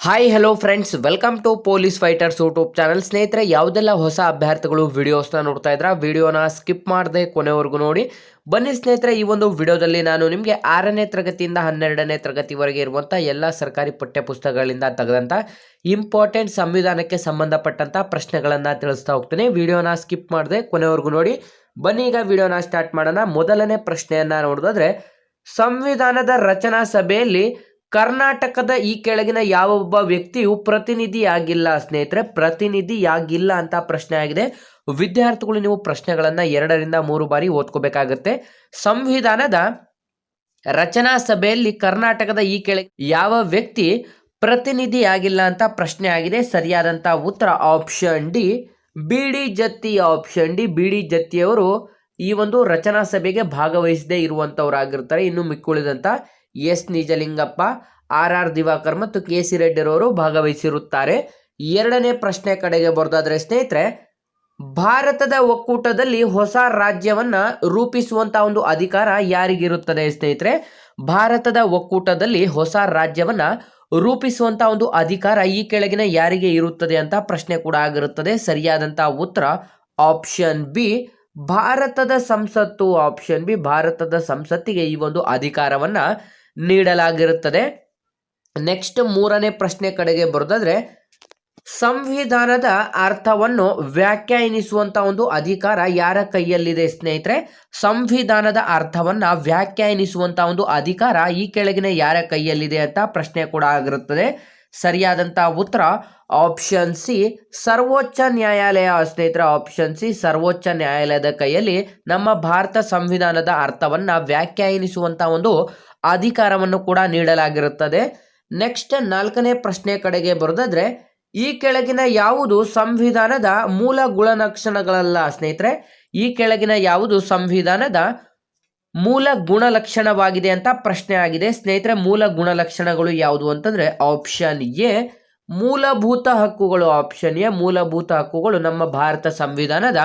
Hi hello friends welcome to police fighters YouTube channel ಸ್ನೇಹಿತರೆ, ಯಾವುದೆಲ್ಲ ಹೊಸ ಅಭ್ಯರ್ಥಿಗಳು ವಿಡಿಯೋಸ್ನ ನೋಡ್ತಾ ಇದ್ರ ವಿಡಿಯೋನ ಸ್ಕಿಪ್ ಮಾಡದೆ ಕೊನೆವರೆಗೂ ನೋಡಿ. ಬನ್ನಿ ಸ್ನೇಹಿತರೆ, ಈ ಒಂದು ವಿಡಿಯೋದಲ್ಲಿ ನಾನು ನಿಮಗೆ ಆರನೇ ತರಗತಿಯಿಂದ ಹನ್ನೆರಡನೇ ತರಗತಿವರೆಗೆ ಇರುವಂಥ ಎಲ್ಲ ಸರ್ಕಾರಿ ಪಠ್ಯಪುಸ್ತಕಗಳಿಂದ ತೆಗೆದಂಥ ಇಂಪಾರ್ಟೆಂಟ್ ಸಂವಿಧಾನಕ್ಕೆ ಸಂಬಂಧಪಟ್ಟಂಥ ಪ್ರಶ್ನೆಗಳನ್ನು ತಿಳಿಸ್ತಾ ಹೋಗ್ತೀನಿ. ವಿಡಿಯೋನ ಸ್ಕಿಪ್ ಮಾಡದೆ ಕೊನೆವರೆಗೂ ನೋಡಿ. ಬನ್ನಿ ಈಗ ವಿಡಿಯೋನ ಸ್ಟಾರ್ಟ್ ಮಾಡೋಣ. ಮೊದಲನೇ ಪ್ರಶ್ನೆಯನ್ನು ನೋಡೋದಾದ್ರೆ, ಸಂವಿಧಾನದ ರಚನಾ ಸಭೆಯಲ್ಲಿ ಕರ್ನಾಟಕದ ಈ ಕೆಳಗಿನ ಯಾವ ಒಬ್ಬ ವ್ಯಕ್ತಿಯು ಪ್ರತಿನಿಧಿಯಾಗಿಲ್ಲ ಸ್ನೇಹಿತರೆ, ಪ್ರತಿನಿಧಿಯಾಗಿಲ್ಲ ಅಂತ ಪ್ರಶ್ನೆ ಆಗಿದೆ. ವಿದ್ಯಾರ್ಥಿಗಳು ನೀವು ಪ್ರಶ್ನೆಗಳನ್ನು ಎರಡರಿಂದ ಮೂರು ಬಾರಿ ಓದ್ಕೋಬೇಕಾಗತ್ತೆ. ಸಂವಿಧಾನದ ರಚನಾ ಸಭೆಯಲ್ಲಿ ಕರ್ನಾಟಕದ ಈ ಕೆಳಗೆ ಯಾವ ವ್ಯಕ್ತಿ ಪ್ರತಿನಿಧಿಯಾಗಿಲ್ಲ ಅಂತ ಪ್ರಶ್ನೆ ಆಗಿದೆ. ಸರಿಯಾದಂತ ಉತ್ತರ option D, B D Jatti. Option D, B D ಜತ್ತಿಯವರು ಈ ಒಂದು ರಚನಾ ಸಭೆಗೆ ಭಾಗವಹಿಸದೇ ಇರುವಂತವರಾಗಿರ್ತಾರೆ. ಇನ್ನು ಮಿಕ್ಕುಳಿದಂತ S Nijalingappa, R R Diwakar ಮತ್ತು ಕೆ ಸಿ ರೆಡ್ಡಿರವರು ಭಾಗವಹಿಸಿರುತ್ತಾರೆ. ಎರಡನೇ ಪ್ರಶ್ನೆ ಕಡೆಗೆ ಬರೋದಾದ್ರೆ, ಸ್ನೇಹಿತರೆ, ಭಾರತದ ಒಕ್ಕೂಟದಲ್ಲಿ ಹೊಸ ರಾಜ್ಯವನ್ನ ರೂಪಿಸುವಂತ ಒಂದು ಅಧಿಕಾರ ಯಾರಿಗಿರುತ್ತದೆ ಸ್ನೇಹಿತರೆ? ಭಾರತದ ಒಕ್ಕೂಟದಲ್ಲಿ ಹೊಸ ರಾಜ್ಯವನ್ನ ರೂಪಿಸುವಂತ ಒಂದು ಅಧಿಕಾರ ಈ ಕೆಳಗಿನ ಯಾರಿಗೆ ಇರುತ್ತದೆ ಅಂತ ಪ್ರಶ್ನೆ ಕೂಡ ಆಗಿರುತ್ತದೆ. ಸರಿಯಾದಂತಹ ಉತ್ತರ ಆಪ್ಷನ್ ಬಿ, ಭಾರತದ ಸಂಸತ್ತು. ಆಪ್ಷನ್ ಬಿ, ಭಾರತದ ಸಂಸತ್ತಿಗೆ ಈ ಒಂದು ಅಧಿಕಾರವನ್ನ ನೀಡಲಾಗಿರುತ್ತದೆ. ನೆಕ್ಸ್ಟ್ ಮೂರನೇ ಪ್ರಶ್ನೆ ಕಡೆಗೆ ಬರೋದಾದ್ರೆ, ಸಂವಿಧಾನದ ಅರ್ಥವನ್ನು ವ್ಯಾಖ್ಯಾನಿಸುವಂತ ಒಂದು ಅಧಿಕಾರ ಯಾರ ಕೈಯಲ್ಲಿದೆ ಸ್ನೇಹಿತರೆ? ಸಂವಿಧಾನದ ಅರ್ಥವನ್ನ ವ್ಯಾಖ್ಯಾನಿಸುವಂತ ಒಂದು ಅಧಿಕಾರ ಈ ಕೆಳಗಿನ ಯಾರ ಕೈಯಲ್ಲಿದೆ ಅಂತ ಪ್ರಶ್ನೆ ಕೂಡ ಆಗಿರುತ್ತದೆ. ಸರಿಯಾದಂತ ಉತ್ತರ ಆಪ್ಷನ್ ಸಿ ಸರ್ವೋಚ್ಚ ನ್ಯಾಯಾಲಯ ಸ್ನೇಹಿತರ ಆಪ್ಷನ್ ಸಿ ಸರ್ವೋಚ್ಚ ನ್ಯಾಯಾಲಯದ ಕೈಯಲ್ಲಿ ನಮ್ಮ ಭಾರತ ಸಂವಿಧಾನದ ಅರ್ಥವನ್ನ ವ್ಯಾಖ್ಯಾನಿಸುವಂತ ಒಂದು ಅಧಿಕಾರವನ್ನು ಕೂಡ ನೀಡಲಾಗಿರುತ್ತದೆ. ನೆಕ್ಸ್ಟ್ ನಾಲ್ಕನೇ ಪ್ರಶ್ನೆ ಕಡೆಗೆ ಬರೆದಾದ್ರೆ, ಈ ಕೆಳಗಿನ ಯಾವುದು ಸಂವಿಧಾನದ ಮೂಲ ಗುಣಲಕ್ಷಣಗಳಲ್ಲ ಸ್ನೇಹಿತರೆ? ಈ ಕೆಳಗಿನ ಯಾವುದು ಸಂವಿಧಾನದ ಮೂಲ ಗುಣಲಕ್ಷಣವಾಗಿದೆ ಅಂತ ಪ್ರಶ್ನೆ ಆಗಿದೆ. ಸ್ನೇಹಿತರೆ, ಮೂಲ ಗುಣಲಕ್ಷಣಗಳು ಯಾವುದು ಅಂತಂದ್ರೆ ಆಪ್ಷನ್ ಎ, ಮೂಲಭೂತ ಹಕ್ಕುಗಳು. ಆಪ್ಷನ್ ಎ, ಮೂಲಭೂತ ಹಕ್ಕುಗಳು ನಮ್ಮ ಭಾರತ ಸಂವಿಧಾನದ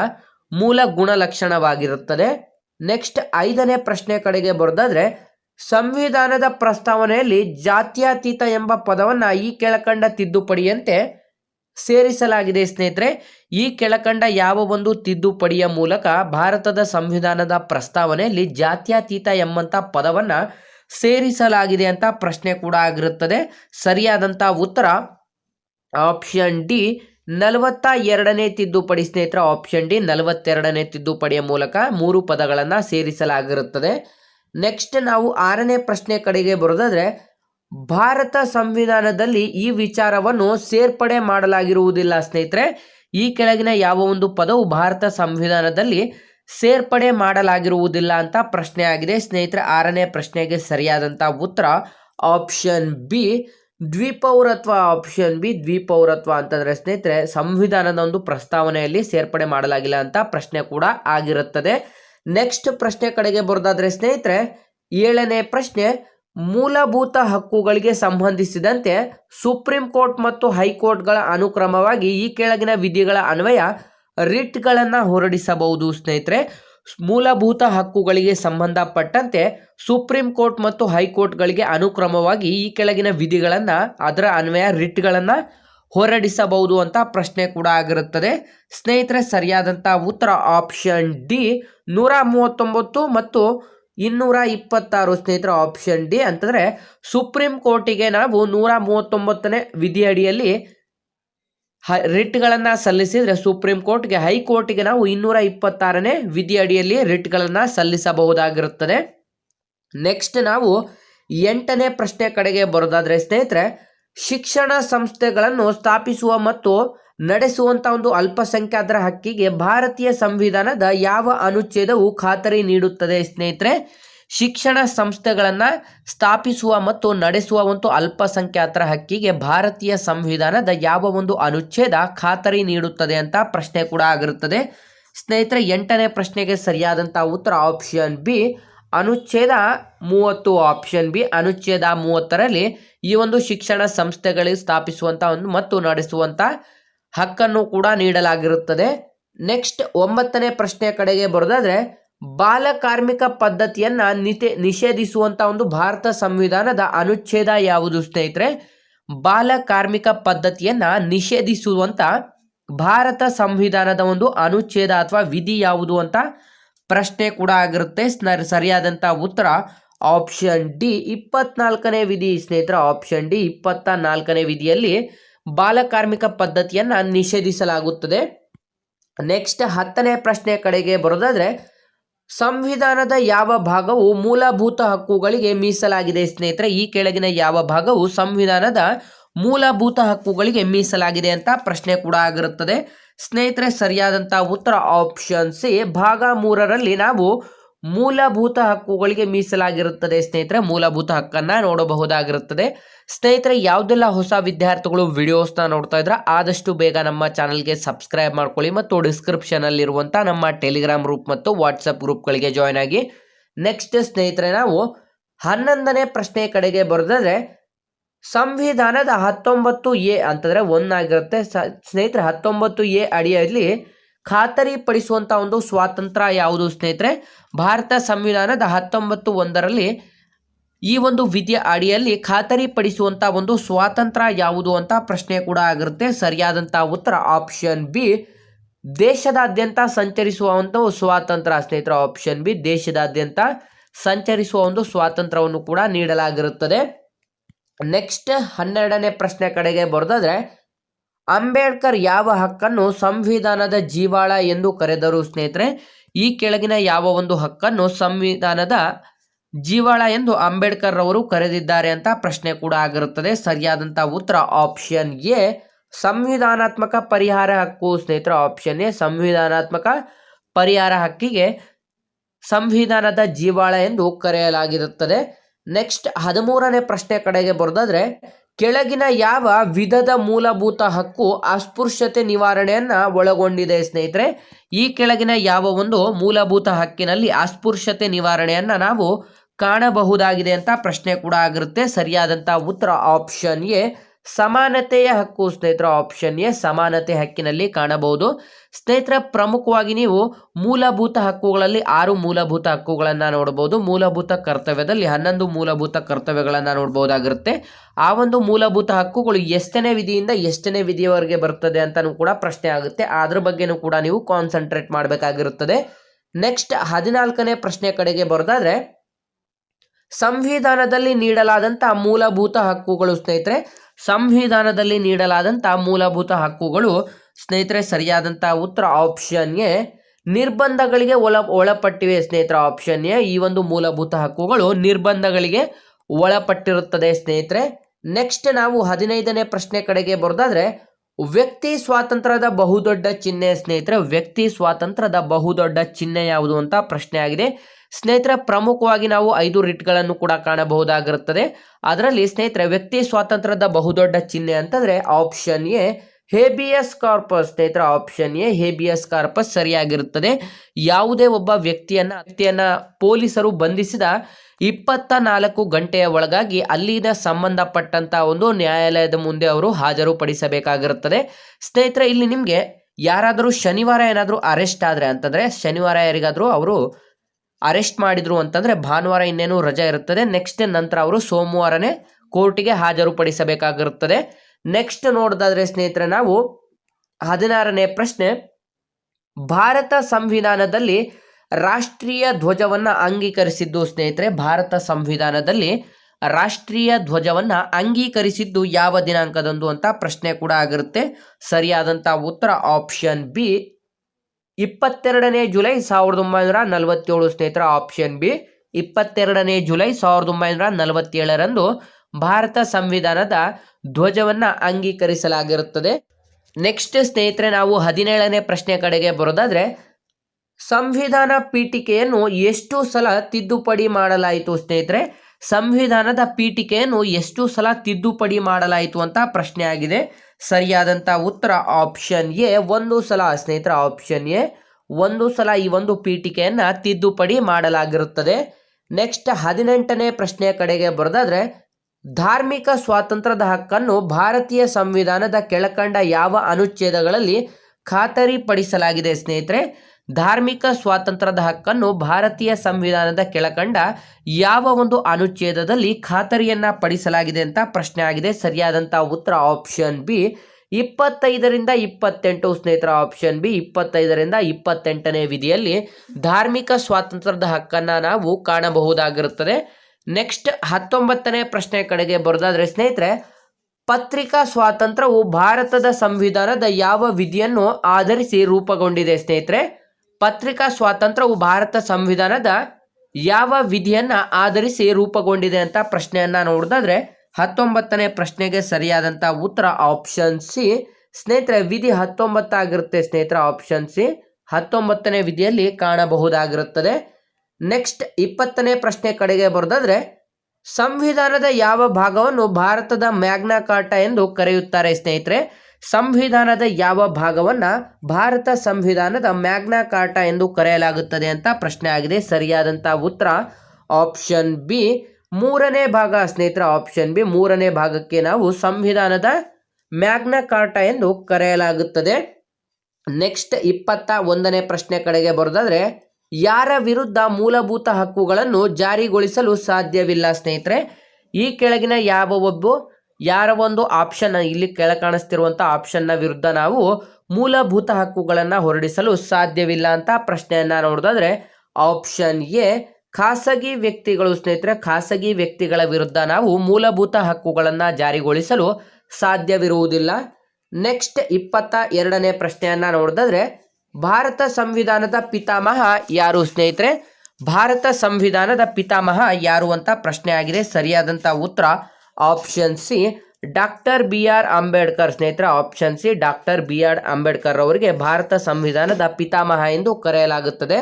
ಮೂಲ ಗುಣಲಕ್ಷಣವಾಗಿರುತ್ತದೆ. ನೆಕ್ಸ್ಟ್ ಐದನೇ ಪ್ರಶ್ನೆ ಕಡೆಗೆ ಬರೋದಾದ್ರೆ ಸಂವಿಧಾನದ ಪ್ರಸ್ತಾವನೆಯಲ್ಲಿ ಜಾತ್ಯತೀತ ಎಂಬ ಪದವನ್ನು ಈ ಕೆಳಕಂಡ ತಿದ್ದುಪಡಿಯಂತೆ ಸೇರಿಸಲಾಗಿದೆ ಸ್ನೇಹಿತರೆ. ಈ ಕೆಳಕಂಡ ಯಾವ ಒಂದು ತಿದ್ದುಪಡಿಯ ಮೂಲಕ ಭಾರತದ ಸಂವಿಧಾನದ ಪ್ರಸ್ತಾವನೆಯಲ್ಲಿ ಜಾತ್ಯತೀತ ಎಂಬಂಥ ಪದವನ್ನು ಸೇರಿಸಲಾಗಿದೆ ಅಂತ ಪ್ರಶ್ನೆ ಕೂಡ ಆಗಿರುತ್ತದೆ. ಸರಿಯಾದಂಥ ಉತ್ತರ ಆಪ್ಷನ್ ಡಿ, ನಲವತ್ತ ಎರಡನೇ ತಿದ್ದುಪಡಿ ಸ್ನೇಹಿತರ. ಆಪ್ಷನ್ ಡಿ, ನಲವತ್ತೆರಡನೇ ತಿದ್ದುಪಡಿಯ ಮೂಲಕ ಮೂರು ಪದಗಳನ್ನು ಸೇರಿಸಲಾಗಿರುತ್ತದೆ. ನೆಕ್ಸ್ಟ್ ನಾವು ಆರನೇ ಪ್ರಶ್ನೆ ಕಡೆಗೆ ಬರೋದಾದ್ರೆ, ಭಾರತ ಸಂವಿಧಾನದಲ್ಲಿ ಈ ವಿಚಾರವನ್ನು ಸೇರ್ಪಡೆ ಮಾಡಲಾಗಿರುವುದಿಲ್ಲ ಸ್ನೇಹಿತರೆ. ಈ ಕೆಳಗಿನ ಯಾವ ಒಂದು ಪದವು ಭಾರತ ಸಂವಿಧಾನದಲ್ಲಿ ಸೇರ್ಪಡೆ ಮಾಡಲಾಗಿರುವುದಿಲ್ಲ ಅಂತ ಪ್ರಶ್ನೆ ಆಗಿದೆ. ಸ್ನೇಹಿತರೆ, ಆರನೇ ಪ್ರಶ್ನೆಗೆ ಸರಿಯಾದಂತ ಉತ್ತರ ಆಪ್ಷನ್ ಬಿ, ದ್ವಿಪೌರತ್ವ ಆಪ್ಷನ್ ಬಿ, ದ್ವಿಪೌರತ್ವ ಅಂತಂದ್ರೆ ಸ್ನೇಹಿತರೆ, ಸಂವಿಧಾನದ ಒಂದು ಪ್ರಸ್ತಾವನೆಯಲ್ಲಿ ಸೇರ್ಪಡೆ ಮಾಡಲಾಗಿಲ್ಲ ಅಂತ ಪ್ರಶ್ನೆ ಕೂಡ ಆಗಿರುತ್ತದೆ. ನೆಕ್ಸ್ಟ್ ಪ್ರಶ್ನೆ ಕಡೆಗೆ ಬರೋದಾದ್ರೆ ಸ್ನೇಹಿತರೆ, ಏಳನೇ ಪ್ರಶ್ನೆ, ಮೂಲಭೂತ ಹಕ್ಕುಗಳಿಗೆ ಸಂಬಂಧಿಸಿದಂತೆ ಸುಪ್ರೀಂ ಕೋರ್ಟ್ ಮತ್ತು ಹೈಕೋರ್ಟ್ಗಳ ಅನುಕ್ರಮವಾಗಿ ಈ ಕೆಳಗಿನ ವಿಧಿಗಳ ಅನ್ವಯ ರಿಟ್ಗಳನ್ನು ಹೊರಡಿಸಬಹುದು ಸ್ನೇಹಿತರೆ. ಮೂಲಭೂತ ಹಕ್ಕುಗಳಿಗೆ ಸಂಬಂಧಪಟ್ಟಂತೆ ಸುಪ್ರೀಂ ಕೋರ್ಟ್ ಮತ್ತು ಹೈಕೋರ್ಟ್ಗಳಿಗೆ ಅನುಕ್ರಮವಾಗಿ ಈ ಕೆಳಗಿನ ವಿಧಿಗಳನ್ನು, ಅದರ ಅನ್ವಯ ರಿಟ್ಗಳನ್ನು ಹೊರಡಿಸಬಹುದು ಅಂತ ಪ್ರಶ್ನೆ ಕೂಡ ಆಗಿರುತ್ತದೆ. ಸ್ನೇಹಿತರೆ ಸರಿಯಾದಂಥ ಉತ್ತರ ಆಪ್ಷನ್ ಡಿ, ನೂರ ಮೂವತ್ತೊಂಬತ್ತು ಮತ್ತು ಇನ್ನೂರ ಇಪ್ಪತ್ತಾರು ಸ್ನೇಹಿತರ, ಆಪ್ಷನ್ ಡಿ ಅಂತಂದರೆ ಸುಪ್ರೀಂ ಕೋರ್ಟಿಗೆ ನಾವು ನೂರ ಮೂವತ್ತೊಂಬತ್ತನೇ ವಿಧಿ ಅಡಿಯಲ್ಲಿ ಹ, ರಿಟ್ಗಳನ್ನು ಸಲ್ಲಿಸಿದರೆ ಸುಪ್ರೀಂ ಕೋರ್ಟ್ಗೆ, ಹೈಕೋರ್ಟ್ಗೆ ನಾವು ಇನ್ನೂರ ಇಪ್ಪತ್ತಾರನೇ ವಿಧಿ ಅಡಿಯಲ್ಲಿ ರಿಟ್ಗಳನ್ನು ಸಲ್ಲಿಸಬಹುದಾಗಿರುತ್ತದೆ. ನೆಕ್ಸ್ಟ್ ನಾವು ಎಂಟನೇ ಪ್ರಶ್ನೆ ಕಡೆಗೆ ಬರೋದಾದರೆ ಸ್ನೇಹಿತರೆ ಶಿಕ್ಷಣ ಸಂಸ್ಥೆಗಳನ್ನು ಸ್ಥಾಪಿಸುವ ಮತ್ತು ನಡೆಸುವಂಥ ಒಂದು ಅಲ್ಪಸಂಖ್ಯಾತರ ಹಕ್ಕಿಗೆ ಭಾರತೀಯ ಸಂವಿಧಾನದ ಯಾವ ಅನುಚ್ಛೇದವು ಖಾತರಿ ನೀಡುತ್ತದೆ ಸ್ನೇಹಿತರೆ. ಶಿಕ್ಷಣ ಸಂಸ್ಥೆಗಳನ್ನು ಸ್ಥಾಪಿಸುವ ಮತ್ತು ನಡೆಸುವ ಒಂದು ಅಲ್ಪಸಂಖ್ಯಾತರ ಹಕ್ಕಿಗೆ ಭಾರತೀಯ ಸಂವಿಧಾನದ ಯಾವ ಒಂದು ಅನುಚ್ಛೇದ ಖಾತರಿ ನೀಡುತ್ತದೆ ಅಂತ ಪ್ರಶ್ನೆ ಕೂಡ ಆಗಿರುತ್ತದೆ. ಸ್ನೇಹಿತರೆ, ಎಂಟನೇ ಪ್ರಶ್ನೆಗೆ ಸರಿಯಾದಂಥ ಉತ್ತರ ಆಪ್ಷನ್ ಬಿ. ಅನುಚ್ಛೇದ ಮೂವತ್ತು ಆಪ್ಷನ್ ಬಿ ಅನುಚ್ಛೇದ ಮೂವತ್ತರಲ್ಲಿ ಈ ಒಂದು ಶಿಕ್ಷಣ ಸಂಸ್ಥೆಗಳಿಗೆ ಸ್ಥಾಪಿಸುವಂಥ ಒಂದು ಮತ್ತು ನಡೆಸುವಂಥ ಹಕ್ಕನ್ನು ಕೂಡ ನೀಡಲಾಗಿರುತ್ತದೆ. ನೆಕ್ಸ್ಟ್ ಒಂಬತ್ತನೇ ಪ್ರಶ್ನೆಯ ಕಡೆಗೆ ಬರೋದಾದರೆ, ಬಾಲ ಕಾರ್ಮಿಕ ಪದ್ಧತಿಯನ್ನ ನಿತೆ ನಿಷೇಧಿಸುವಂತ ಒಂದು ಭಾರತ ಸಂವಿಧಾನದ ಅನುಚ್ಛೇದ ಯಾವುದು ಸ್ನೇಹಿತರೆ? ಬಾಲ ಕಾರ್ಮಿಕ ಪದ್ಧತಿಯನ್ನ ನಿಷೇಧಿಸುವಂತ ಭಾರತ ಸಂವಿಧಾನದ ಒಂದು ಅನುಚ್ಛೇದ ಅಥವಾ ವಿಧಿ ಯಾವುದು ಅಂತ ಪ್ರಶ್ನೆ ಕೂಡ ಆಗಿರುತ್ತೆ. ಸರಿಯಾದಂತ ಉತ್ತರ ಆಪ್ಷನ್ ಡಿ. ಇಪ್ಪತ್ನಾಲ್ಕನೇ ವಿಧಿ, ಸ್ನೇಹಿತರ, ಆಪ್ಷನ್ ಡಿ ಇಪ್ಪತ್ತ ನಾಲ್ಕನೇ ವಿಧಿಯಲ್ಲಿ ಬಾಲಕಾರ್ಮಿಕ ಪದ್ಧತಿಯನ್ನ ನಿಷೇಧಿಸಲಾಗುತ್ತದೆ. ನೆಕ್ಸ್ಟ್ ಹತ್ತನೇ ಪ್ರಶ್ನೆ ಕಡೆಗೆ ಬರೋದಾದರೆ, ಸಂವಿಧಾನದ ಯಾವ ಭಾಗವು ಮೂಲಭೂತ ಹಕ್ಕುಗಳಿಗೆ ಮೀಸಲಾಗಿದೆ, ಸ್ನೇಹಿತರೆ? ಈ ಕೆಳಗಿನ ಯಾವ ಭಾಗವು ಸಂವಿಧಾನದ ಮೂಲಭೂತ ಹಕ್ಕುಗಳಿಗೆ ಮೀಸಲಾಗಿದೆ ಅಂತ ಪ್ರಶ್ನೆ ಕೂಡ ಆಗಿರುತ್ತದೆ. ಸ್ನೇಹಿತರೆ, ಸರಿಯಾದಂತ ಉತ್ತರ ಆಪ್ಷನ್ ಸಿ, ಭಾಗ ಮೂರರಲ್ಲಿ ನಾವು ಮೂಲಭೂತ ಹಕ್ಕುಗಳಿಗೆ ಮೀಸಲಾಗಿರುತ್ತದೆ ಸ್ನೇಹಿತರೆ. ಮೂಲಭೂತ ಹಕ್ಕನ್ನ ನೋಡಬಹುದಾಗಿರುತ್ತದೆ. ಸ್ನೇಹಿತರೆ, ಯಾವುದೆಲ್ಲ ಹೊಸ ವಿದ್ಯಾರ್ಥಿಗಳು ವಿಡಿಯೋಸ್ನ ನೋಡ್ತಾ ಇದ್ರೆ, ಆದಷ್ಟು ಬೇಗ ನಮ್ಮ ಚಾನಲ್ಗೆ ಸಬ್ಸ್ಕ್ರೈಬ್ ಮಾಡ್ಕೊಳ್ಳಿ ಮತ್ತು ಡಿಸ್ಕ್ರಿಪ್ಷನ್ ಅಲ್ಲಿರುವಂಥ ನಮ್ಮ ಟೆಲಿಗ್ರಾಮ್ ಗ್ರೂಪ್ ಮತ್ತು ವಾಟ್ಸಪ್ ಗ್ರೂಪ್ಗಳಿಗೆ ಜಾಯ್ನ್ ಆಗಿ. ನೆಕ್ಸ್ಟ್ ಸ್ನೇಹಿತರೆ, ನಾವು ಹನ್ನೊಂದನೇ ಪ್ರಶ್ನೆ ಕಡೆಗೆ ಬರೆದ್ರೆ ಸಂವಿಧಾನದ ಹತ್ತೊಂಬತ್ತು ಎ ಅಂತಂದರೆ ಒಂದಾಗಿರುತ್ತೆ. ಸ್ನೇಹಿತರೆ, ಹತ್ತೊಂಬತ್ತು ಎ ಅಡಿಯಲ್ಲಿ ಖಾತರಿಪಡಿಸುವಂಥ ಒಂದು ಸ್ವಾತಂತ್ರ್ಯ ಯಾವುದು ಸ್ನೇಹಿತರೆ? ಭಾರತ ಸಂವಿಧಾನದ ಹತ್ತೊಂಬತ್ತು ಒಂದರಲ್ಲಿ ಈ ಒಂದು ವಿಧಿಯ ಅಡಿಯಲ್ಲಿ ಖಾತರಿಪಡಿಸುವಂಥ ಒಂದು ಸ್ವಾತಂತ್ರ್ಯ ಯಾವುದು ಅಂತ ಪ್ರಶ್ನೆ ಕೂಡ ಆಗಿರುತ್ತೆ. ಸರಿಯಾದಂಥ ಉತ್ತರ ಆಪ್ಷನ್ ಬಿ, ದೇಶದಾದ್ಯಂತ ಸಂಚರಿಸುವಂಥ ಒಂದು ಸ್ವಾತಂತ್ರ್ಯ ಸ್ನೇಹಿತರ. ಆಪ್ಷನ್ ಬಿ, ದೇಶದಾದ್ಯಂತ ಸಂಚರಿಸುವ ಒಂದು ಸ್ವಾತಂತ್ರ್ಯವನ್ನು ಕೂಡ ನೀಡಲಾಗಿರುತ್ತದೆ. ನೆಕ್ಸ್ಟ್ ಹನ್ನೆರಡನೇ ಪ್ರಶ್ನೆ ಕಡೆಗೆ ಬರೆದಾದ್ರೆ, ಅಂಬೇಡ್ಕರ್ ಯಾವ ಹಕ್ಕನ್ನು ಸಂವಿಧಾನದ ಜೀವಾಳ ಎಂದು ಕರೆದರು ಸ್ನೇಹಿತರೆ? ಈ ಕೆಳಗಿನ ಯಾವ ಒಂದು ಹಕ್ಕನ್ನು ಸಂವಿಧಾನದ ಜೀವಾಳ ಎಂದು ಅಂಬೇಡ್ಕರ್ ಅವರು ಕರೆದಿದ್ದಾರೆ ಅಂತ ಪ್ರಶ್ನೆ ಕೂಡ ಆಗಿರುತ್ತದೆ. ಸರಿಯಾದಂತ ಉತ್ತರ ಆಪ್ಷನ್ ಎ. ಸಂವಿಧಾನಾತ್ಮಕ ಪರಿಹಾರ ಹಕ್ಕು ಸ್ನೇಹಿತರ ಆಪ್ಷನ್ ಎ. ಸಂವಿಧಾನಾತ್ಮಕ ಪರಿಹಾರ ಹಕ್ಕಿಗೆ ಸಂವಿಧಾನದ ಜೀವಾಳ ಎಂದು ಕರೆಯಲಾಗಿರುತ್ತದೆ. ನೆಕ್ಸ್ಟ್ ಹದಿಮೂರನೇ ಪ್ರಶ್ನೆ ಕಡೆಗೆ ಬರೆದಾದ್ರೆ, ಕೆಳಗಿನ ಯಾವ ವಿಧದ ಮೂಲಭೂತ ಹಕ್ಕು ಅಸ್ಪೃಶ್ಯತೆ ನಿವಾರಣೆಯನ್ನು ಒಳಗೊಂಡಿದೆ ಸ್ನೇಹಿತರೆ? ಈ ಕೆಳಗಿನ ಯಾವ ಒಂದು ಮೂಲಭೂತ ಹಕ್ಕಿನಲ್ಲಿ ಅಸ್ಪೃಶ್ಯತೆ ನಿವಾರಣೆಯನ್ನು ನಾವು ಕಾಣಬಹುದಾಗಿದೆ ಅಂತ ಪ್ರಶ್ನೆ ಕೂಡ ಆಗಿರುತ್ತೆ. ಸರಿಯಾದಂಥ ಉತ್ತರ ಆಪ್ಷನ್ ಎ. ಸಮಾನತೆಯ ಹಕ್ಕು ಸ್ನೇಹಿತರ ಆಪ್ಷನ್ ಎ ಸಮಾನತೆ ಹಕ್ಕಿನಲ್ಲಿ ಕಾಣಬಹುದು. ಸ್ನೇಹಿತರ, ಪ್ರಮುಖವಾಗಿ ನೀವು ಮೂಲಭೂತ ಹಕ್ಕುಗಳಲ್ಲಿ ಆರು ಮೂಲಭೂತ ಹಕ್ಕುಗಳನ್ನು ನೋಡಬಹುದು ಮೂಲಭೂತ ಕರ್ತವ್ಯದಲ್ಲಿ ಹನ್ನೊಂದು ಮೂಲಭೂತ ಕರ್ತವ್ಯಗಳನ್ನು ನೋಡಬಹುದಾಗಿರುತ್ತೆ ಆ ಒಂದು ಮೂಲಭೂತ ಹಕ್ಕುಗಳು ಎಷ್ಟನೇ ವಿಧಿಯಿಂದ ಎಷ್ಟನೇ ವಿಧಿಯವರೆಗೆ ಬರ್ತದೆ ಅಂತಲೂ ಕೂಡ ಪ್ರಶ್ನೆ ಆಗುತ್ತೆ. ಅದ್ರ ಬಗ್ಗೆನೂ ಕೂಡ ನೀವು ಕಾನ್ಸಂಟ್ರೇಟ್ ಮಾಡಬೇಕಾಗಿರುತ್ತದೆ. ನೆಕ್ಸ್ಟ್ ಹದಿನಾಲ್ಕನೇ ಪ್ರಶ್ನೆ ಕಡೆಗೆ ಬರೋದಾದ್ರೆ ಸಂವಿಧಾನದಲ್ಲಿ ನೀಡಲಾದಂಥ ಮೂಲಭೂತ ಹಕ್ಕುಗಳು ಸ್ನೇಹಿತರೆ. ಸಂವಿಧಾನದಲ್ಲಿ ನೀಡಲಾದಂಥ ಮೂಲಭೂತ ಹಕ್ಕುಗಳು ಸ್ನೇಹಿತರೆ ಸರಿಯಾದಂಥ ಉತ್ತರ ಆಪ್ಷನ್ ಎ. ನಿರ್ಬಂಧಗಳಿಗೆ ಒಳ, ಒಳಪಟ್ಟಿವೆ ಸ್ನೇಹಿತರ ಆಪ್ಷನ್ ಎ. ಈ ಒಂದು ಮೂಲಭೂತ ಹಕ್ಕುಗಳು ನಿರ್ಬಂಧಗಳಿಗೆ ಒಳಪಟ್ಟಿರುತ್ತದೆ ಸ್ನೇಹಿತರೆ. ನೆಕ್ಸ್ಟ್ ನಾವು ಹದಿನೈದನೇ ಪ್ರಶ್ನೆ ಕಡೆಗೆ ಬರೋದಾದ್ರೆ, ವ್ಯಕ್ತಿ ಸ್ವಾತಂತ್ರ್ಯದ ಬಹುದೊಡ್ಡ ಚಿಹ್ನೆ ಸ್ನೇಹಿತರೆ, ವ್ಯಕ್ತಿ ಸ್ವಾತಂತ್ರ್ಯದ ಬಹುದೊಡ್ಡ ಚಿಹ್ನೆ ಯಾವುದು ಅಂತ ಪ್ರಶ್ನೆ ಆಗಿದೆ. ಸ್ನೇಹಿತರೆ ಪ್ರಮುಖವಾಗಿ ನಾವು ಐದು ರಿಟ್ಗಳನ್ನು ಕೂಡ ಕಾಣಬಹುದಾಗಿರುತ್ತದೆ. ಅದರಲ್ಲಿ ಸ್ನೇಹಿತರೆ, ವ್ಯಕ್ತಿ ಸ್ವಾತಂತ್ರ್ಯದ ಬಹುದೊಡ್ಡ ಚಿಹ್ನೆ ಅಂತಂದ್ರೆ ಆಪ್ಷನ್ ಎ, ಹೇಬಿಯಸ್ ಕಾರ್ಪಸ್. ಸ್ನೇಹಿತರ, ಆಪ್ಷನ್ ಎ, ಹೇಬಿಯಸ್ ಕಾರ್ಪಸ್ ಸರಿಯಾಗಿರುತ್ತದೆ. ಯಾವುದೇ ಒಬ್ಬ ವ್ಯಕ್ತಿಯನ್ನ ವ್ಯಕ್ತಿಯನ್ನ ಪೊಲೀಸರು ಬಂಧಿಸಿದ ಇಪ್ಪತ್ತ ನಾಲ್ಕು ಗಂಟೆಯ ಒಳಗಾಗಿ ಅಲ್ಲಿನ ಸಂಬಂಧಪಟ್ಟಂತ ಒಂದು ನ್ಯಾಯಾಲಯದ ಮುಂದೆ ಅವರು ಹಾಜರುಪಡಿಸಬೇಕಾಗಿರುತ್ತದೆ. ಸ್ನೇಹಿತರೆ, ಇಲ್ಲಿ ನಿಮಗೆ ಯಾರಾದರೂ ಶನಿವಾರ ಏನಾದರೂ ಅರೆಸ್ಟ್ ಆದ್ರೆ ಅಂತಂದ್ರೆ, ಶನಿವಾರ ಯಾರಿಗಾದರೂ ಅವರು ಅರೆಸ್ಟ್ ಮಾಡಿದ್ರು ಅಂತಂದರೆ ಭಾನುವಾರ ಇನ್ನೇನು ರಜೆ ಇರುತ್ತದೆ. ನೆಕ್ಸ್ಟ್ ನಂತರ ಅವರು ಸೋಮವಾರನೇ ಕೋರ್ಟಿಗೆ ಹಾಜರುಪಡಿಸಬೇಕಾಗಿರುತ್ತದೆ. ನೆಕ್ಸ್ಟ್ ನೋಡೋದಾದರೆ ಸ್ನೇಹಿತರೆ ನಾವು ಹದಿನಾರನೇ ಪ್ರಶ್ನೆ. ಭಾರತ ಸಂವಿಧಾನದಲ್ಲಿ ರಾಷ್ಟ್ರೀಯ ಧ್ವಜವನ್ನು ಅಂಗೀಕರಿಸಿದ್ದು ಸ್ನೇಹಿತರೆ, ಭಾರತ ಸಂವಿಧಾನದಲ್ಲಿ ರಾಷ್ಟ್ರೀಯ ಧ್ವಜವನ್ನು ಅಂಗೀಕರಿಸಿದ್ದು ಯಾವ ದಿನಾಂಕದಂದು ಅಂತ ಪ್ರಶ್ನೆ ಕೂಡ ಆಗಿರುತ್ತೆ. ಸರಿಯಾದಂಥ ಉತ್ತರ ಆಪ್ಷನ್ ಬಿ. ಇಪ್ಪತ್ತೆರಡನೇ ಜುಲೈ ಸಾವಿರದ ಒಂಬೈನೂರ ನಲವತ್ತೇಳು ಸ್ನೇಹಿತರ ಆಪ್ಷನ್ ಬಿ. ಇಪ್ಪತ್ತೆರಡನೇ ಜುಲೈ ಸಾವಿರದ ಒಂಬೈನೂರ ನಲವತ್ತೇಳರಂದು ಭಾರತ ಸಂವಿಧಾನದ ಧ್ವಜವನ್ನ ಅಂಗೀಕರಿಸಲಾಗಿರುತ್ತದೆ. ನೆಕ್ಸ್ಟ್ ಸ್ನೇಹಿತರೆ, ನಾವು ಹದಿನೇಳನೇ ಪ್ರಶ್ನೆ ಕಡೆಗೆ ಬರೋದಾದರೆ, ಸಂವಿಧಾನ ಪೀಠಿಕೆಯನ್ನು ಎಷ್ಟು ಸಲ ತಿದ್ದುಪಡಿ ಮಾಡಲಾಯಿತು ಸ್ನೇಹಿತರೆ? ಸಂವಿಧಾನದ ಪೀಠಿಕೆಯನ್ನು ಎಷ್ಟು ಸಲ ತಿದ್ದುಪಡಿ ಮಾಡಲಾಯಿತು ಅಂತ ಪ್ರಶ್ನೆ ಆಗಿದೆ. ಸರಿಯಾದಂಥ ಉತ್ತರ ಆಪ್ಷನ್ ಎ, ಒಂದು ಸಲ ಸ್ನೇಹಿತರ ಆಪ್ಷನ್ ಎ, ಒಂದು ಸಲ ಈ ಒಂದು ಪೀಠಿಕೆಯನ್ನು ತಿದ್ದುಪಡಿ ಮಾಡಲಾಗಿರುತ್ತದೆ. ನೆಕ್ಸ್ಟ್ ಹದಿನೆಂಟನೇ ಪ್ರಶ್ನೆಯ ಕಡೆಗೆ ಬರೆದಾದ್ರೆ, ಧಾರ್ಮಿಕ ಸ್ವಾತಂತ್ರ್ಯದ ಹಕ್ಕನ್ನು ಭಾರತೀಯ ಸಂವಿಧಾನದ ಕೆಳಕಂಡ ಯಾವ ಅನುಚ್ಛೇದಗಳಲ್ಲಿ ಖಾತರಿಪಡಿಸಲಾಗಿದೆ ಸ್ನೇಹಿತರೆ? ಧಾರ್ಮಿಕ ಸ್ವಾತಂತ್ರ್ಯದ ಹಕ್ಕನ್ನು ಭಾರತೀಯ ಸಂವಿಧಾನದ ಕೆಳಕಂಡ ಯಾವ ಒಂದು ಅನುಚ್ಛೇದದಲ್ಲಿ ಖಾತರಿಯನ್ನ ಪಡಿಸಲಾಗಿದೆ ಅಂತ ಪ್ರಶ್ನೆ ಆಗಿದೆ. ಸರಿಯಾದಂಥ ಉತ್ತರ ಆಪ್ಷನ್ ಬಿ ಇಪ್ಪತ್ತೈದರಿಂದ ಇಪ್ಪತ್ತೆಂಟು ಸ್ನೇಹಿತರ ಆಪ್ಷನ್ ಬಿ ಇಪ್ಪತ್ತೈದರಿಂದ ಇಪ್ಪತ್ತೆಂಟನೇ ವಿಧಿಯಲ್ಲಿ ಧಾರ್ಮಿಕ ಸ್ವಾತಂತ್ರ್ಯದ ಹಕ್ಕನ್ನು ನಾವು ಕಾಣಬಹುದಾಗಿರುತ್ತದೆ. ನೆಕ್ಸ್ಟ್ ಹತ್ತೊಂಬತ್ತನೇ ಪ್ರಶ್ನೆ ಕಡೆಗೆ ಬರೋದಾದರೆ ಸ್ನೇಹಿತರೆ, ಪತ್ರಿಕಾ ಸ್ವಾತಂತ್ರ್ಯವು ಭಾರತದ ಸಂವಿಧಾನದ ಯಾವ ವಿಧಿಯನ್ನು ಆಧರಿಸಿ ರೂಪುಗೊಂಡಿದೆ ಸ್ನೇಹಿತರೆ? ಪತ್ರಿಕಾ ಸ್ವಾತಂತ್ರ್ಯವು ಭಾರತ ಸಂವಿಧಾನದ ಯಾವ ವಿಧಿಯನ್ನು ಆಧರಿಸಿ ರೂಪುಗೊಂಡಿದೆ ಅಂತ ಪ್ರಶ್ನೆಯನ್ನ ನೋಡಿದ್ರೆ ಹತ್ತೊಂಬತ್ತನೇ ಪ್ರಶ್ನೆಗೆ ಸರಿಯಾದಂಥ ಉತ್ತರ ಆಪ್ಷನ್ ಸಿ. ಸ್ನೇಹಿತರೆ, ವಿಧಿ ಹತ್ತೊಂಬತ್ತಾಗಿರುತ್ತೆ ಸ್ನೇಹಿತರ ಆಪ್ಷನ್ ಸಿ. ಹತ್ತೊಂಬತ್ತನೇ ವಿಧಿಯಲ್ಲಿ ಕಾಣಬಹುದಾಗಿರುತ್ತದೆ. ನೆಕ್ಸ್ಟ್ ಇಪ್ಪತ್ತನೇ ಪ್ರಶ್ನೆ ಕಡೆಗೆ ಬರೆದಾದ್ರೆ, ಸಂವಿಧಾನದ ಯಾವ ಭಾಗವನ್ನು ಭಾರತದ ಮ್ಯಾಗ್ನಾ ಕಾರ್ಟ ಎಂದು ಕರೆಯುತ್ತಾರೆ ಸ್ನೇಹಿತರೆ? ಸಂವಿಧಾನದ ಯಾವ ಭಾಗವನ್ನ ಭಾರತ ಸಂವಿಧಾನದ ಮ್ಯಾಗ್ನಾ ಕಾರ್ಟ ಎಂದು ಕರೆಯಲಾಗುತ್ತದೆ ಅಂತ ಪ್ರಶ್ನೆ ಆಗಿದೆ. ಸರಿಯಾದಂಥ ಉತ್ತರ ಆಪ್ಷನ್ ಬಿ. ಮೂರನೇ ಭಾಗ ಸ್ನೇಹಿತರ, ಆಪ್ಷನ್ ಬಿ. ಮೂರನೇ ಭಾಗಕ್ಕೆ ನಾವು ಸಂವಿಧಾನದ ಮ್ಯಾಗ್ನಾ ಕಾರ್ಟ ಎಂದು ಕರೆಯಲಾಗುತ್ತದೆ. ನೆಕ್ಸ್ಟ್ ಇಪ್ಪತ್ತ ಒಂದನೇ ಪ್ರಶ್ನೆ ಕಡೆಗೆ ಬರೋದಾದರೆ, ಯಾರ ವಿರುದ್ಧ ಮೂಲಭೂತ ಹಕ್ಕುಗಳನ್ನು ಜಾರಿಗೊಳಿಸಲು ಸಾಧ್ಯವಿಲ್ಲ ಸ್ನೇಹಿತರೆ? ಈ ಕೆಳಗಿನ ಯಾವ ಒಬ್ಬ ಯಾರ ಒಂದು ಆಪ್ಷನ್ ಇಲ್ಲಿ ಕೆಳ ಕಾಣಿಸ್ತಿರುವಂಥ ಆಪ್ಷನ್ನ ವಿರುದ್ಧ ನಾವು ಮೂಲಭೂತ ಹಕ್ಕುಗಳನ್ನು ಹೊರಡಿಸಲು ಸಾಧ್ಯವಿಲ್ಲ ಅಂತ ಪ್ರಶ್ನೆಯನ್ನ ನೋಡೋದಾದ್ರೆ ಆಪ್ಷನ್ ಎ, ಖಾಸಗಿ ವ್ಯಕ್ತಿಗಳು ಸ್ನೇಹಿತರೆ, ಖಾಸಗಿ ವ್ಯಕ್ತಿಗಳ ವಿರುದ್ಧ ನಾವು ಮೂಲಭೂತ ಹಕ್ಕುಗಳನ್ನು ಜಾರಿಗೊಳಿಸಲು ಸಾಧ್ಯವಿರುವುದಿಲ್ಲ. ನೆಕ್ಸ್ಟ್ ಇಪ್ಪತ್ತ ಎರಡನೇ ಪ್ರಶ್ನೆಯನ್ನ ನೋಡಿದ್ರೆ ಭಾರತ ಸಂವಿಧಾನದ ಪಿತಾಮಹ ಯಾರು ಸ್ನೇಹಿತರೆ? ಭಾರತ ಸಂವಿಧಾನದ ಪಿತಾಮಹ ಯಾರು ಅಂತ ಪ್ರಶ್ನೆ ಆಗಿದೆ. ಸರಿಯಾದಂಥ ಉತ್ತರ option C doctor B R Ambedkar ಸ್ನೇಹಿತರ option C doctor B R Ambedkar ಅವರಿಗೆ ಭಾರತ ಸಂವಿಧಾನದ ಪಿತಾಮಹ ಎಂದು ಕರೆಯಲಾಗುತ್ತದೆ.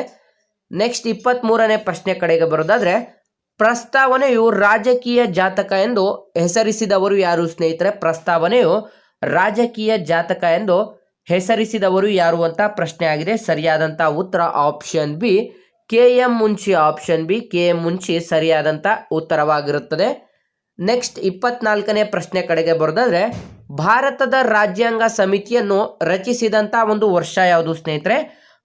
ನೆಕ್ಸ್ಟ್ ಇಪ್ಪತ್ತ್ ಮೂರನೇ ಪ್ರಶ್ನೆ ಕಡೆಗೆ ಬರೋದಾದರೆ, ಪ್ರಸ್ತಾವನೆಯು ರಾಜಕೀಯ ಜಾತಕ ಎಂದು ಹೆಸರಿಸಿದವರು ಯಾರು ಸ್ನೇಹಿತರೆ? ಪ್ರಸ್ತಾವನೆಯು ರಾಜಕೀಯ ಜಾತಕ ಎಂದು ಹೆಸರಿಸಿದವರು ಯಾರು ಅಂತ ಪ್ರಶ್ನೆ ಆಗಿದೆ. ಸರಿಯಾದಂಥ ಉತ್ತರ option B K M Munshi option B K M Munshi ಸರಿಯಾದಂಥ ಉತ್ತರವಾಗಿರುತ್ತದೆ. ನೆಕ್ಸ್ಟ್ ಇಪ್ಪತ್ನಾಲ್ಕನೇ ಪ್ರಶ್ನೆ ಕಡೆಗೆ ಬರೋದಾದ್ರೆ, ಭಾರತದ ರಾಜ್ಯಾಂಗ ಸಮಿತಿಯನ್ನು ರಚಿಸಿದಂಥ ಒಂದು ವರ್ಷ ಯಾವುದು ಸ್ನೇಹಿತರೆ?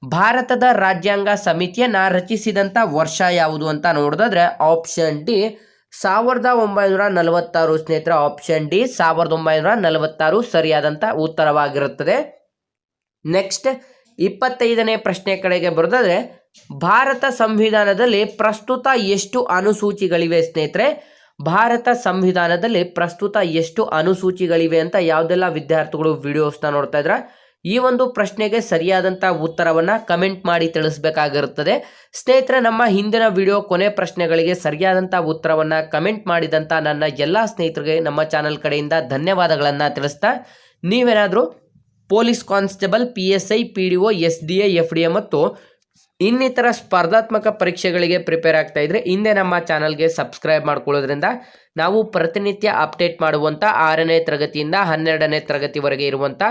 ಭಾರತದ ರಾಜ್ಯಾಂಗ ಸಮಿತಿಯನ್ನು ರಚಿಸಿದಂಥ ವರ್ಷ ಯಾವುದು ಅಂತ ನೋಡೋದಾದ್ರೆ ಆಪ್ಷನ್ ಡಿ ಸಾವಿರದ ಒಂಬೈನೂರ ನಲವತ್ತಾರು ಸ್ನೇಹಿತರೆ. ಆಪ್ಷನ್ ಡಿ ಸಾವಿರದ ಒಂಬೈನೂರ ನಲವತ್ತಾರು ಸರಿಯಾದಂಥ ಉತ್ತರವಾಗಿರುತ್ತದೆ. ನೆಕ್ಸ್ಟ್ ಇಪ್ಪತ್ತೈದನೇ ಪ್ರಶ್ನೆ ಕಡೆಗೆ ಬರೋದಾದ್ರೆ, ಭಾರತ ಸಂವಿಧಾನದಲ್ಲಿ ಪ್ರಸ್ತುತ ಎಷ್ಟು ಅನುಸೂಚಿಗಳಿವೆ ಸ್ನೇಹಿತರೆ? ಭಾರತ ಸಂವಿಧಾನದಲ್ಲಿ ಪ್ರಸ್ತುತ ಎಷ್ಟು ಅನುಸೂಚಿಗಳಿವೆ ಅಂತ ಯಾವುದೆಲ್ಲ ವಿದ್ಯಾರ್ಥಿಗಳು ವಿಡಿಯೋಸ್ನ ನೋಡ್ತಾ ಇದ್ರ? ಈ ಒಂದು ಪ್ರಶ್ನೆಗೆ ಸರಿಯಾದಂಥ ಉತ್ತರವನ್ನು ಕಮೆಂಟ್ ಮಾಡಿ ತಿಳಿಸ್ಬೇಕಾಗಿರುತ್ತದೆ. ಸ್ನೇಹಿತರೆ, ನಮ್ಮ ಹಿಂದಿನ ವಿಡಿಯೋ ಕೊನೆ ಪ್ರಶ್ನೆಗಳಿಗೆ ಸರಿಯಾದಂಥ ಉತ್ತರವನ್ನು ಕಮೆಂಟ್ ಮಾಡಿದಂಥ ನನ್ನ ಎಲ್ಲ ಸ್ನೇಹಿತರಿಗೆ ನಮ್ಮ ಚಾನಲ್ ಕಡೆಯಿಂದ ಧನ್ಯವಾದಗಳನ್ನು ತಿಳಿಸ್ತಾ ನೀವೇನಾದರೂ police constable, P S I, P D O, S D A, F D A ಮತ್ತು ಇನ್ನಿತರ ಸ್ಪರ್ಧಾತ್ಮಕ ಪರೀಕ್ಷೆಗಳಿಗೆ ಪ್ರಿಪೇರ್ ಆಗ್ತಾ ಇದ್ರೆ ಹಿಂದೆ ನಮ್ಮ ಚಾನಲ್ಗೆ ಸಬ್ಸ್ಕ್ರೈಬ್ ಮಾಡ್ಕೊಳ್ಳೋದ್ರಿಂದ ನಾವು ಪ್ರತಿನಿತ್ಯ ಅಪ್ಡೇಟ್ ಮಾಡುವಂಥ ಆರನೇ ತರಗತಿಯಿಂದ ಹನ್ನೆರಡನೇ ತರಗತಿವರೆಗೆ ಇರುವಂಥ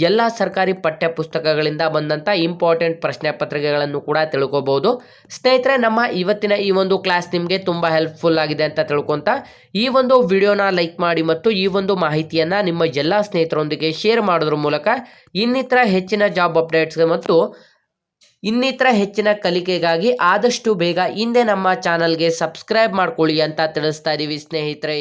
ಎಲ್ಲ ಸರ್ಕಾರಿ ಪಠ್ಯ ಪುಸ್ತಕಗಳಿಂದ ಬಂದಂಥ ಇಂಪಾರ್ಟೆಂಟ್ ಪ್ರಶ್ನೆ ಪತ್ರಿಕೆಗಳನ್ನು ಕೂಡ ತಿಳ್ಕೋಬಹುದು ಸ್ನೇಹಿತರೆ, ನಮ್ಮ ಇವತ್ತಿನ ಈ ಒಂದು ಕ್ಲಾಸ್ ನಿಮಗೆ ತುಂಬ ಹೆಲ್ಪ್ಫುಲ್ ಆಗಿದೆ ಅಂತ ತಿಳ್ಕೊಂತ ಈ ಒಂದು ವಿಡಿಯೋನ ಲೈಕ್ ಮಾಡಿ ಮತ್ತು ಈ ಒಂದು ಮಾಹಿತಿಯನ್ನು ನಿಮ್ಮ ಎಲ್ಲ ಸ್ನೇಹಿತರೊಂದಿಗೆ ಶೇರ್ ಮಾಡೋದ್ರ ಮೂಲಕ ಇನ್ನಿತರ ಹೆಚ್ಚಿನ ಜಾಬ್ ಅಪ್ಡೇಟ್ಸ್ ಮತ್ತು ಇನ್ನಿತರ ಹೆಚ್ಚಿನ ಕಲಿಕೆಗಾಗಿ ಆದಷ್ಟು ಬೇಗ ಹಿಂದೆ ನಮ್ಮ ಚಾನಲ್ಗೆ ಸಬ್ಸ್ಕ್ರೈಬ್ ಮಾಡ್ಕೊಳ್ಳಿ ಅಂತ ತಿಳಿಸ್ತಾ ಇದ್ದೀವಿ ಸ್ನೇಹಿತರೆ.